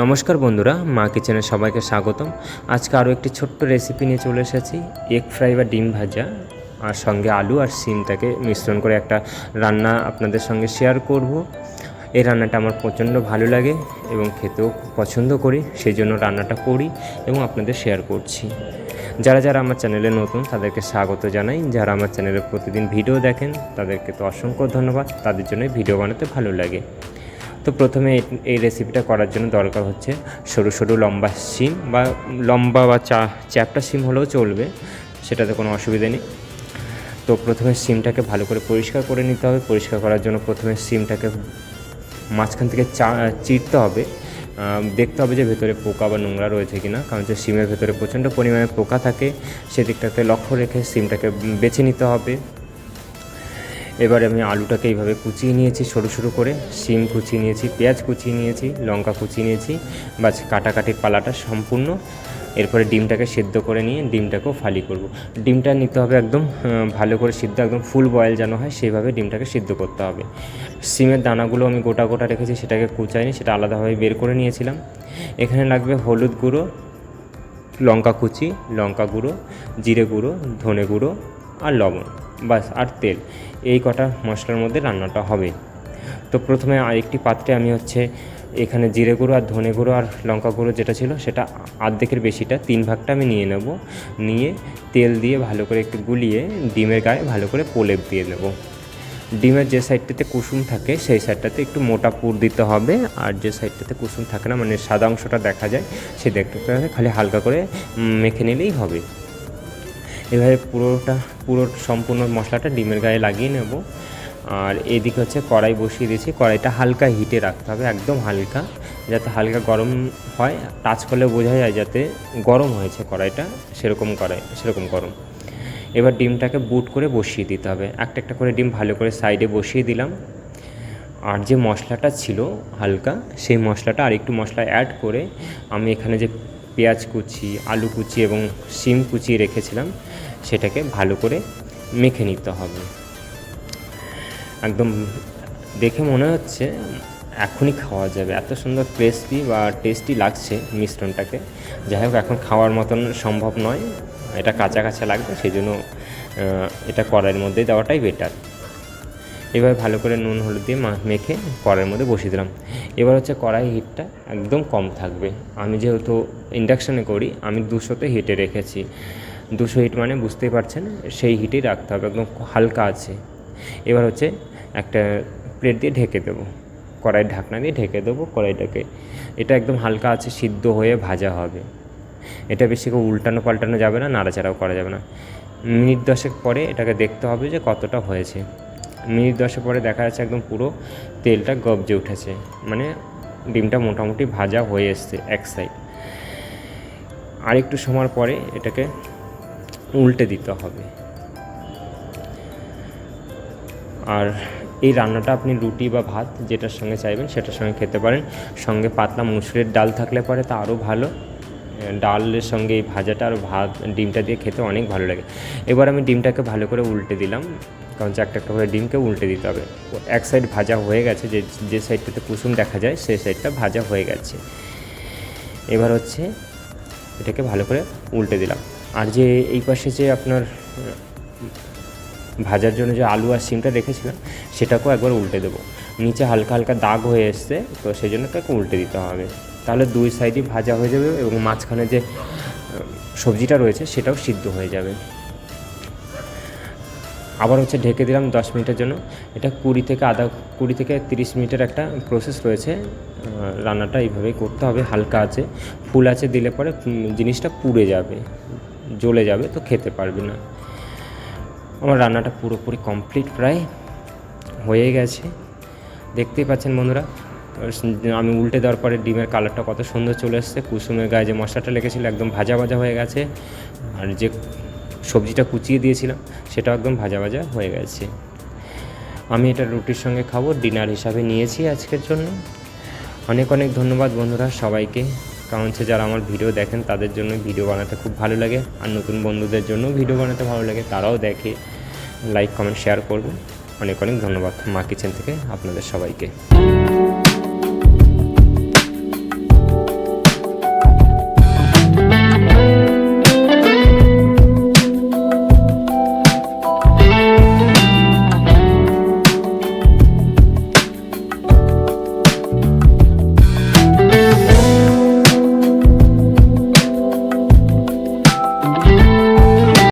নমস্কার বন্ধুরা, মা কিচেনে সবাইকে স্বাগতম। আজকে আরও একটি ছোট্ট রেসিপি নিয়ে চলে এসেছি এগ ফ্রাই বা ডিম ভাজা। আর সঙ্গে আলু আর সিমটাকে মিশ্রণ করে একটা রান্না আপনাদের সঙ্গে শেয়ার করব। এই রান্নাটা আমার প্রচণ্ড ভালো লাগে এবং খেতেও পছন্দ করি, সেই জন্য রান্নাটা করি এবং আপনাদের শেয়ার করছি। যারা যারা আমার চ্যানেলে নতুন, তাদেরকে স্বাগত জানাই। যারা আমার চ্যানেলে প্রতিদিন ভিডিও দেখেন, তাদেরকে তো অসংখ্য ধন্যবাদ, তাদের জন্য ভিডিও বানাতে ভালো লাগে। তো প্রথমে এই- রেসিপিটা করার জন্য দরকার হচ্ছে সরু সরু লম্বা সিম বা লম্বা বা চা, চ্যাপটা সিম হলেও চলবে, সেটাতে কোনো অসুবিধে নেই। তো প্রথমে সিমটাকে ভালো করে পরিষ্কার করে নিতে হবে। পরিষ্কার করার জন্য প্রথমে সিমটাকে মাঝখান থেকে চা, চিরতে হবে। দেখতে হবে যে ভেতরে পোকা বা নোংরা রয়েছে কি না কারণ যে সিমের ভেতরে প্রচণ্ড পরিমাণে পোকা থাকে, সেদিকটাতে লক্ষ্য রেখে সিমটাকে বেছে নিতে হবে। এবারে আমি আলুটাকে এইভাবে কুচিয়ে নিয়েছি, সরু সরু করে। শিম কুচিয়ে নিয়েছি, পেঁয়াজ কুচিয়ে নিয়েছি, লঙ্কা কুচিয়ে নিয়েছি বাস কাটাকাটির পালাটা সম্পূর্ণ। এরপরে ডিমটাকে সেদ্ধ করে নিয়ে ডিমটাকেও ফালি করব। ডিমটা নিতে হবে একদম ভালো করে সিদ্ধ, একদম ফুল বয়েল যেন হয়, সেইভাবে ডিমটাকে সিদ্ধ করতে হবে। সিমের দানাগুলো আমি গোটা গোটা রেখেছি, সেটাকে কুচাইনি, সেটা আলাদাভাবে বের করে নিয়েছিলাম। এখানে লাগবে হলুদ গুঁড়ো, লঙ্কা কুচি, লঙ্কা গুঁড়ো, জিরে গুঁড়ো, ধনে গুঁড়ো আর লবণ বাস আর তেল। এই কটা মশলার মধ্যে রান্নাটা হবে। তো প্রথমে আরেকটি পাত্রে আমি হচ্ছে এখানে জিরে গুঁড়ো আর ধনে গুঁড়ো আর লঙ্কা গুঁড়ো যেটা ছিল, সেটা আর্ধেকের বেশিটা, তিন ভাগটা আমি নিয়ে নেব। নিয়ে তেল দিয়ে ভালো করে একটু গুলিয়ে ডিমের গায়ে ভালো করে প্রলেপ দিয়ে নেব ডিমের যে সাইডটাতে কুসুম থাকে, সেই সাইডটাতে একটু মোটা পুর দিতে হবে। আর যে সাইডটাতে কুসুম থাকে না মানে সাদা অংশটা দেখা যায় সেই দেখতে খালি হালকা করে মেখে নিলেই হবে। এভাবে পুরোটা, পুরো সম্পূর্ণ মশলাটা ডিমের গায়ে লাগিয়ে নেব। আর এদিকে হচ্ছে কড়াই বসিয়ে দিয়েছি। কড়াইটা হালকা হিটে রাখতে হবে, একদম হালকা, যাতে হালকা গরম হয়। টাচ করলে বোঝা যায় যাতে গরম হয়েছে কড়াইটা, সেরকম কড়াই, সেরকম গরম। এবার ডিমটাকে বুট করে বসিয়ে দিতে হবে। একটা একটা করে ডিম ভালো করে সাইডে বসিয়ে দিলাম। আর যে মশলাটা ছিল হালকা, সেই মশলাটা আর একটু মশলা অ্যাড করে আমি এখানে যে পেঁয়াজ কুচি, আলু কুচি এবং শিম কুচি রেখেছিলাম সেটাকে ভালো করে মেখে নিতে হবে। একদম দেখে মনে হচ্ছে এখনই খাওয়া যাবে। এত সুন্দর ক্রিসপি বা টেস্টি লাগছে মিশ্রণটাকে। যাই হোক, এখন খাওয়ার মতন সম্ভব নয়। এটা কাঁচা কাঁচা লাগবে সেই জন্য এটা কড়াইয়ের মধ্যে দেওয়াটাই বেটার এবার ভালো করে নুন, হলুদ দিয়ে মেখে কড়াইয়ের মধ্যে বসিয়ে দিলাম। এবার হচ্ছে কড়াই হিটটা একদম কম থাকবে। আমি যেহেতু ইন্ডাকশানে করি, আমি দুশোতে হিটে রেখেছি। দুশো হিট মানে বুঝতেই পারছেন, সেই হিটেই রাখতে হবে, একদম হালকা আছে। এবার হচ্ছে একটা প্লেট দিয়ে ঢেকে দেবো। কড়াইয়ের ঢাকনা দিয়ে ঢেকে দেবো, কড়াইটাকে। এটা একদম হালকা আছে, সিদ্ধ হয়ে ভাজা হবে। এটা বেশি করে উল্টানো পাল্টানো যাবে না, নাড়াচাড়াও করা যাবে না। মিনিট দশেক পরে এটাকে দেখতে হবে যে কতটা হয়েছে। মিনিট দশেক পরে দেখা যাচ্ছে একদম পুরো তেলটা গবজে উঠেছে। মানে ডিমটা মোটামুটি ভাজা হয়ে এসছে এক সাইড আর একটু সময় পরে এটাকে উল্টে দিতে হবে। আর এই রান্নাটা আপনি রুটি বা ভাত যেটার সঙ্গে চাইবেন সেটার সঙ্গে খেতে পারেন। সঙ্গে পাতলা মুসুরের ডাল থাকলে পরে তা আরও ভালো। ডালের সঙ্গে এই ভাজাটা আর ভাত, ডিমটা দিয়ে খেতে অনেক ভালো লাগে। এবার আমি ডিমটাকে ভালো করে উল্টে দিলাম। কারণ একটা একটা করে ডিমকে উল্টে দিতে হবে। এক সাইড ভাজা হয়ে গেছে, যে যে সাইডটাতে কুসুম দেখা যায় সেই সাইডটা ভাজা হয়ে গেছে। এবার হচ্ছে এটাকে ভালো করে উল্টে দিলাম। আর যে এই পাশে যে আপনার, ভাজার জন্য যে আলু আর সিমটা রেখেছিলাম, সেটাকেও একবার উল্টে দেবো। নিচে হালকা হালকা দাগ হয়ে এসছে, তো সেই জন্য তাকে উল্টে দিতে হবে। তাহলে দুই সাইডই ভাজা হয়ে যাবে এবং মাঝখানে যে, সবজিটা রয়েছে, সেটাও সিদ্ধ হয়ে যাবে। আবার হচ্ছে ঢেকে দিলাম দশ মিনিটের জন্য। এটা কুড়ি থেকে আধা, কুড়ি থেকে তিরিশ মিনিটের একটা প্রসেস রয়েছে। রান্নাটা এইভাবেই করতে হবে, হালকা আছে। ফুল আছে দিলে পরে জিনিসটা পুড়ে যাবে। জ্বলে যাবে তো খেতে পারবে না। আমার রান্নাটা পুরোপুরি কমপ্লিট প্রায় হয়ে গেছে। দেখতেই পাচ্ছেন বন্ধুরা আমি উল্টে দেওয়ার পরে ডিমের কালারটা কত সুন্দর চলে এসছে। কুসুমের গায়ে যে মশলাটা লেগেছিলো একদম ভাজা ভাজা হয়ে গেছে। আর যে সবজিটা কুচিয়ে দিয়েছিলাম, সেটাও একদম ভাজা ভাজা হয়ে গেছে। আমি এটা রুটির সঙ্গে খাব, ডিনার হিসাবে নিয়েছি আজকের জন্য। অনেক অনেক ধন্যবাদ বন্ধুরা সবাইকে। কারণ হচ্ছে যারা আমার ভিডিও দেখেন, তাদের জন্য ভিডিও বানাতে খুব ভালো লাগে। আর নতুন বন্ধুদের জন্য ভিডিও বানাতে ভালো লাগে। তারাও দেখে লাইক কমেন্ট শেয়ার করবেন অনেক অনেক ধন্যবাদ, মা কিচেন থেকে আপনাদের সবাইকে।